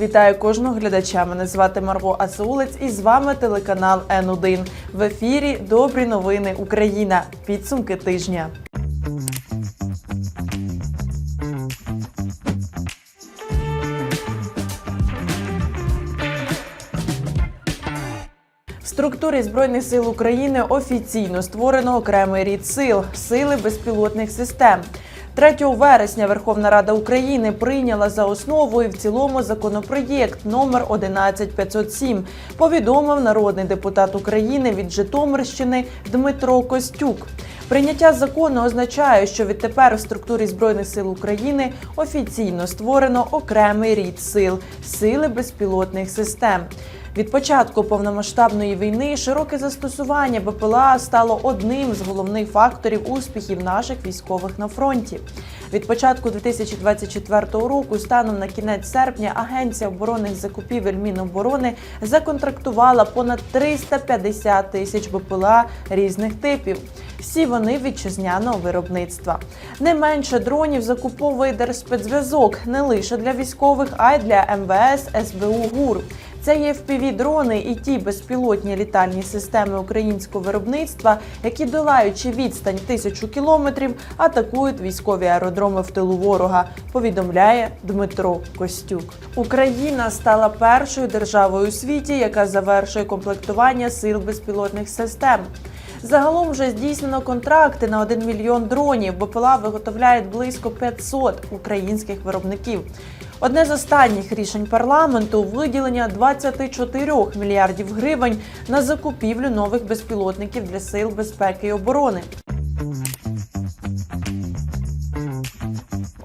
Вітаю кожного глядача. Мене звати Марго Асаулець і з вами телеканал Н1. В ефірі Добрі новини Україна. Підсумки тижня. Структурі Збройних сил України офіційно створено окремий рід сил сили безпілотних систем. 3 вересня Верховна Рада України прийняла за основу і в цілому законопроєкт номер 11507, повідомив народний депутат України від Житомирщини Дмитро Костюк. Прийняття закону означає, що відтепер в структурі збройних сил України офіційно створено окремий рід сил сили безпілотних систем. Від початку повномасштабної війни широке застосування БПЛА стало одним з головних факторів успіхів наших військових на фронті. Від початку 2024 року, станом на кінець серпня, Агенція оборонних закупівель Міноборони законтрактувала понад 350 тисяч БПЛА різних типів. Всі вони вітчизняного виробництва. Не менше дронів закуповує Держспецзв'язок не лише для військових, а й для МВС, СБУ ГУР. Це є fpv дрони і ті безпілотні літальні системи українського виробництва, які долаючи відстань тисячу кілометрів, атакують військові аеродроми в тилу ворога. Повідомляє Дмитро Костюк. Україна стала першою державою у світі, яка завершує комплектування сил безпілотних систем. Загалом вже здійснено контракти на 1 мільйон дронів. БПЛА виготовляють близько 500 українських виробників. Одне з останніх рішень парламенту виділення 24 мільярдів гривень на закупівлю нових безпілотників для сил безпеки і оборони.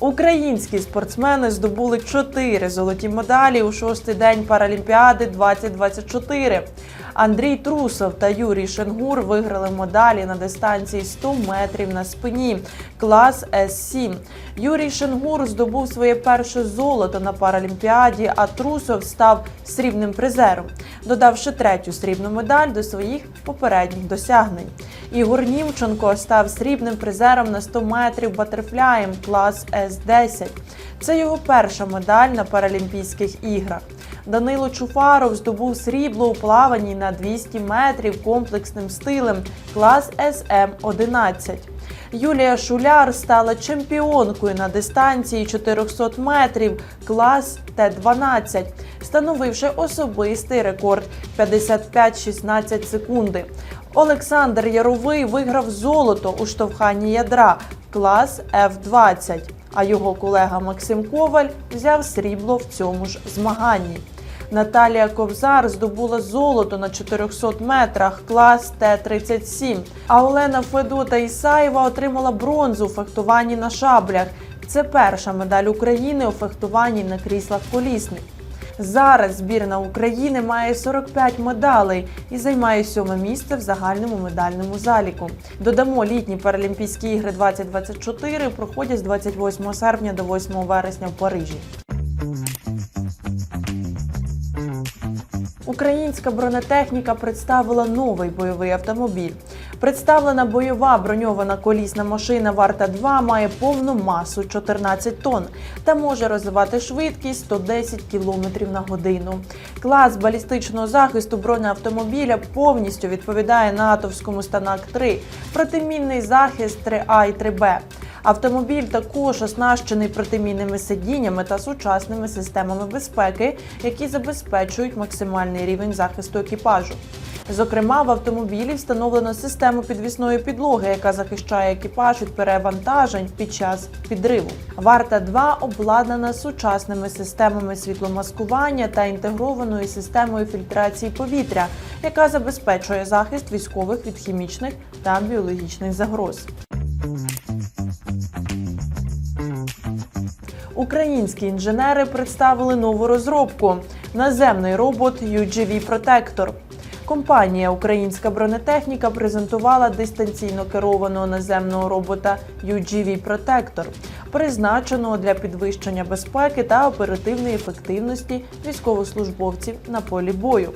Українські спортсмени здобули чотири золоті медалі у шостий день Паралімпіади 2024. Андрій Трусов та Юрій Шенгур виграли медалі на дистанції 100 метрів на спині, клас С7. Юрій Шенгур здобув своє перше золото на Паралімпіаді, а Трусов став срібним призером, додавши третю срібну медаль до своїх попередніх досягнень. Ігор Німченко став срібним призером на 100 метрів батерфляєм клас С10. Це його перша медаль на Паралімпійських іграх. Данило Чуфаров здобув срібло у плаванні на 200 метрів комплексним стилем клас СМ-11. Юлія Шуляр стала чемпіонкою на дистанції 400 метрів клас Т-12, встановивши особистий рекорд 55-16 секунди. Олександр Яровий виграв золото у штовханні ядра клас F-20, а його колега Максим Коваль взяв срібло в цьому ж змаганні. Наталія Ковзар здобула золото на 400 метрах клас Т-37. А Олена Федота Ісаєва отримала бронзу у фехтуванні на шаблях. Це перша медаль України у фехтуванні на кріслах колісних. Зараз збірна України має 45 медалей і займає сьоме місце в загальному медальному заліку. Додамо літні Паралімпійські ігри 2024 проходять з 28 серпня до 8 вересня в Парижі. Українська бронетехніка представила новий бойовий автомобіль. Представлена бойова броньована колісна машина Варта 2 має повну масу 14 тонн та може розвивати швидкість 110 км на годину. Клас балістичного захисту бронеавтомобіля повністю відповідає натовському станак 3 протимінний захист 3А і 3Б. Автомобіль також оснащений протимінними сидіннями та сучасними системами безпеки, які забезпечують максимальний рівень захисту екіпажу. Зокрема, в автомобілі встановлено систему підвісної підлоги, яка захищає екіпаж від перевантажень під час підриву. Варта 2 обладнана сучасними системами світломаскування та інтегрованою системою фільтрації повітря, яка забезпечує захист військових від хімічних та біологічних загроз. Українські інженери представили нову розробку наземний робот UGV Protector. Компанія Українська бронетехніка презентувала дистанційно керованого наземного робота UGV Protector, призначеного для підвищення безпеки та оперативної ефективності військовослужбовців на полі бою.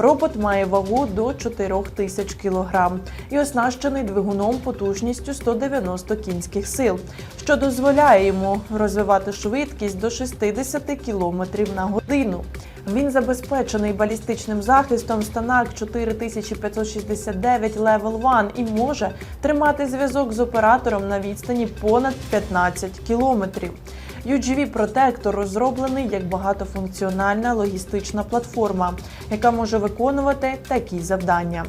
Робот має вагу до 4 тисяч кг і оснащений двигуном потужністю 190 кінських сил, що дозволяє йому розвивати швидкість до 60 км на годину. Він забезпечений балістичним захистом Станак 4569 Level 1 і може тримати зв'язок з оператором на відстані понад 15 кілометрів. UGV Protector розроблений як багатофункціональна логістична платформа, яка може виконувати такі завдання.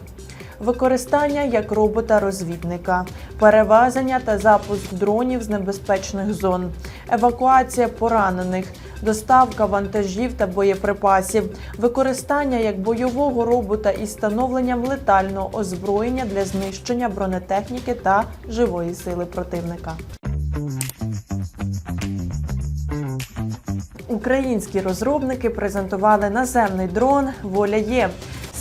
Використання як робота-розвідника, перевезення та запуск дронів з небезпечних зон, евакуація поранених, доставка вантажів та боєприпасів, використання як бойового робота із встановленням летального озброєння для знищення бронетехніки та живої сили противника. Українські розробники презентували наземний дрон Воля Є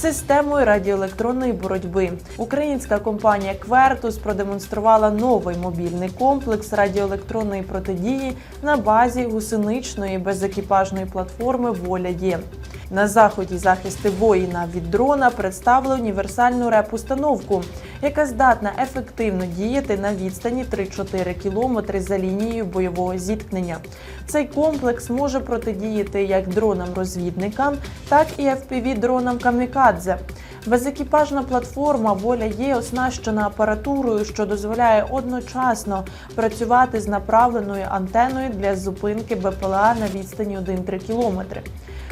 системою радіоелектронної боротьби. Українська компанія Квертус продемонструвала новий мобільний комплекс радіоелектронної протидії на базі гусеничної безекіпажної платформи Воля Є. На заході захисти воїна від дрона представили універсальну реп-установку, яка здатна ефективно діяти на відстані 3-4 кілометри за лінією бойового зіткнення. Цей комплекс може протидіяти як дронам-розвідникам, так і FPV-дронам камікадзе. Безекіпажна платформа воля є оснащена апаратурою, що дозволяє одночасно працювати з направленою антеною для зупинки БПЛА на відстані 1-3 кілометри.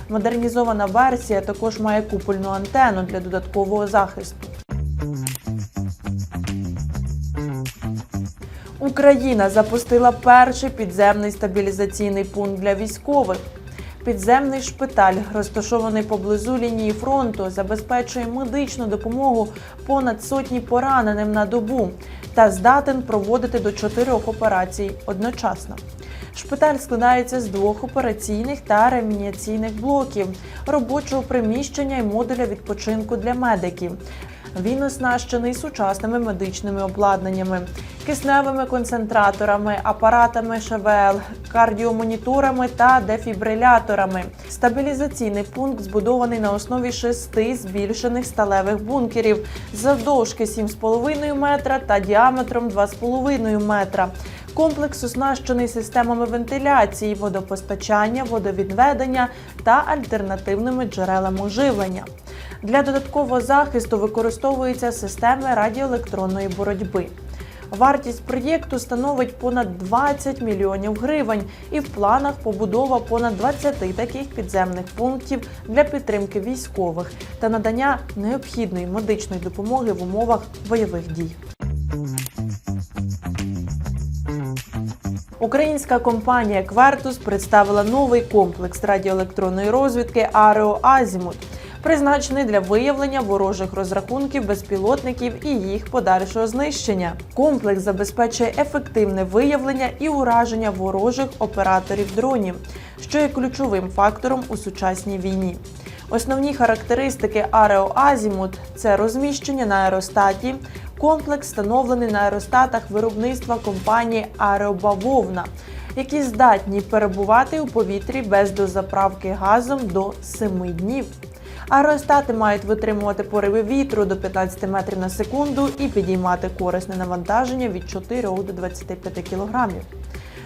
Модернізована версія також має купольну антенну для додаткового захисту. Україна запустила перший підземний стабілізаційний пункт для військових. Підземний шпиталь, розташований поблизу лінії фронту, забезпечує медичну допомогу понад сотні пораненим на добу та здатен проводити до чотирьох операцій одночасно. Шпиталь складається з двох операційних та реанімаційних блоків, робочого приміщення і модуля відпочинку для медиків. Він оснащений сучасними медичними обладнаннями, кисневими концентраторами, апаратами ШВЛ, кардіомоніторами та дефібриляторами. Стабілізаційний пункт збудований на основі шести збільшених сталевих бункерів завдовжки 7,5 метра та діаметром 2,5 метра. Комплекс оснащений системами вентиляції, водопостачання, водовідведення та альтернативними джерелами оживлення. Для додаткового захисту використовуються системи радіоелектронної боротьби. Вартість проєкту становить понад 20 мільйонів гривень, і в планах побудова понад 20 таких підземних пунктів для підтримки військових та надання необхідної медичної допомоги в умовах бойових дій. Українська компанія Квертус представила новий комплекс радіоелектронної розвідки Арео Азімут, призначений для виявлення ворожих розрахунків безпілотників і їх подальшого знищення. Комплекс забезпечує ефективне виявлення і ураження ворожих операторів дронів, що є ключовим фактором у сучасній війні. Основні характеристики Арео Азімут це розміщення на аеростаті. Комплекс встановлений на аеростатах виробництва компанії Аеробавовна, які здатні перебувати у повітрі без дозаправки газом до 7 днів. Аеростати мають витримувати пориви вітру до 15 метрів на секунду і підіймати корисне навантаження від 4 до 25 кілограмів.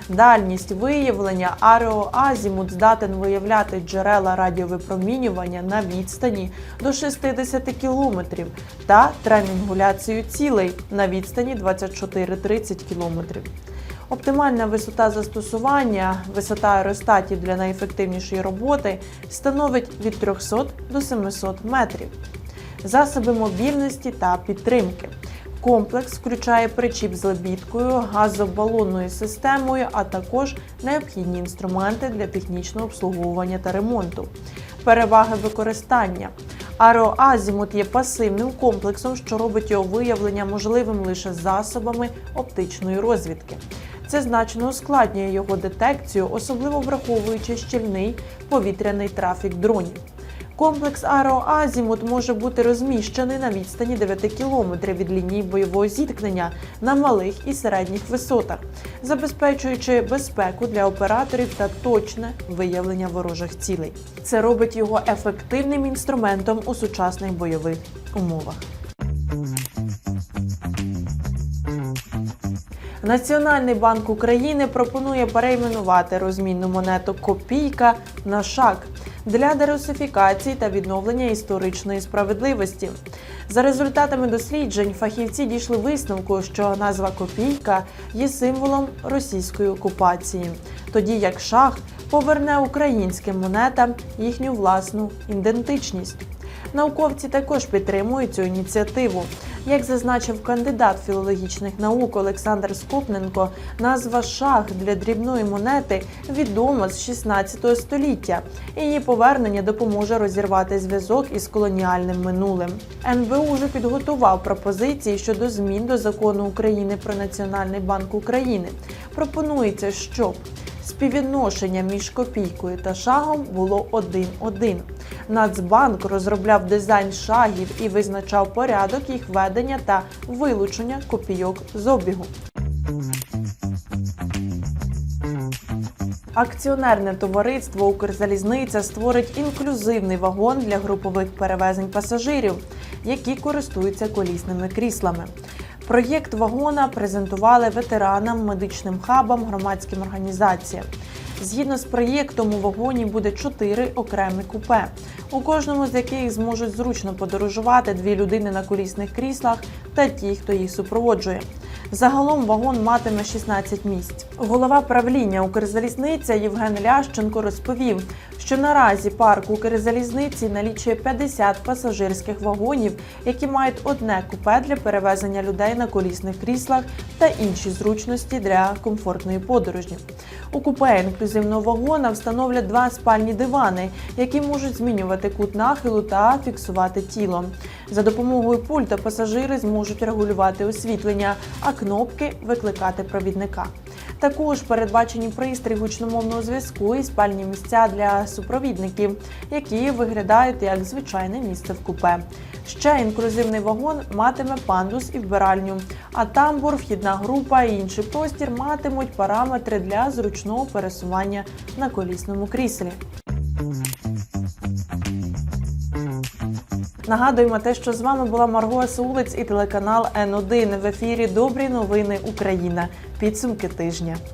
Дальність виявлення ареоазімут здатен виявляти джерела радіовипромінювання на відстані до 60 кілометрів та тремінгуляцію цілей на відстані 24-30 кілометрів. Оптимальна висота застосування, висота аеростатів для найефективнішої роботи становить від 300 до 700 метрів. Засоби мобільності та підтримки. Комплекс включає причіп з лебідкою, газобалонною системою, а також необхідні інструменти для технічного обслуговування та ремонту. Переваги використання. Аероазімут є пасивним комплексом, що робить його виявлення можливим лише засобами оптичної розвідки. Це значно ускладнює його детекцію, особливо враховуючи щільний повітряний трафік дронів. Комплекс аероазімут може бути розміщений на відстані 9 кілометрів від лінії бойового зіткнення на малих і середніх висотах, забезпечуючи безпеку для операторів та точне виявлення ворожих цілей. Це робить його ефективним інструментом у сучасних бойових умовах. Національний банк України пропонує перейменувати розмінну монету Копійка на шаг для дерусифікації та відновлення історичної справедливості. За результатами досліджень, фахівці дійшли висновку, що назва Копійка є символом російської окупації, тоді як шах поверне українським монетам їхню власну ідентичність. Науковці також підтримують цю ініціативу. Як зазначив кандидат філологічних наук Олександр Скопненко, назва шах для дрібної монети відома з 16 століття. Її повернення допоможе розірвати зв'язок із колоніальним минулим. НБУ вже підготував пропозиції щодо змін до закону України про Національний банк України. Пропонується, щоб співвідношення між копійкою та шагом було 1-1. Нацбанк розробляв дизайн шагів і визначав порядок їх ведення та вилучення копійок з обігу. Акціонерне товариство Укрзалізниця створить інклюзивний вагон для групових перевезень пасажирів, які користуються колісними кріслами. Проєкт вагона презентували ветеранам, медичним хабам, громадським організаціям. Згідно з проєктом, у вагоні буде чотири окремі купе, у кожному з яких зможуть зручно подорожувати дві людини на колісних кріслах та ті, хто їх супроводжує. Загалом вагон матиме 16 місць. Голова правління Укрзалізниця Євген Лященко розповів, що наразі парк Укрзалізниці налічує 50 пасажирських вагонів, які мають одне купе для перевезення людей на колісних кріслах та інші зручності для комфортної подорожі. У купе інклюзивного вагона встановлять два спальні дивани, які можуть змінювати кут нахилу та фіксувати тіло. За допомогою пульта пасажири зможуть регулювати освітлення, а кнопки викликати провідника. Також передбачені пристрій гучномовного зв'язку і спальні місця для супровідників, які виглядають як звичайне місце в купе. Ще інклюзивний вагон матиме пандус і вбиральню, а тамбур, вхідна група і інший простір матимуть параметри для зручного пересування на колісному кріслі. Нагадуємо те, що з вами була Марго Сулиць і телеканал Н1 в ефірі Добрі новини Україна. Підсумки тижня.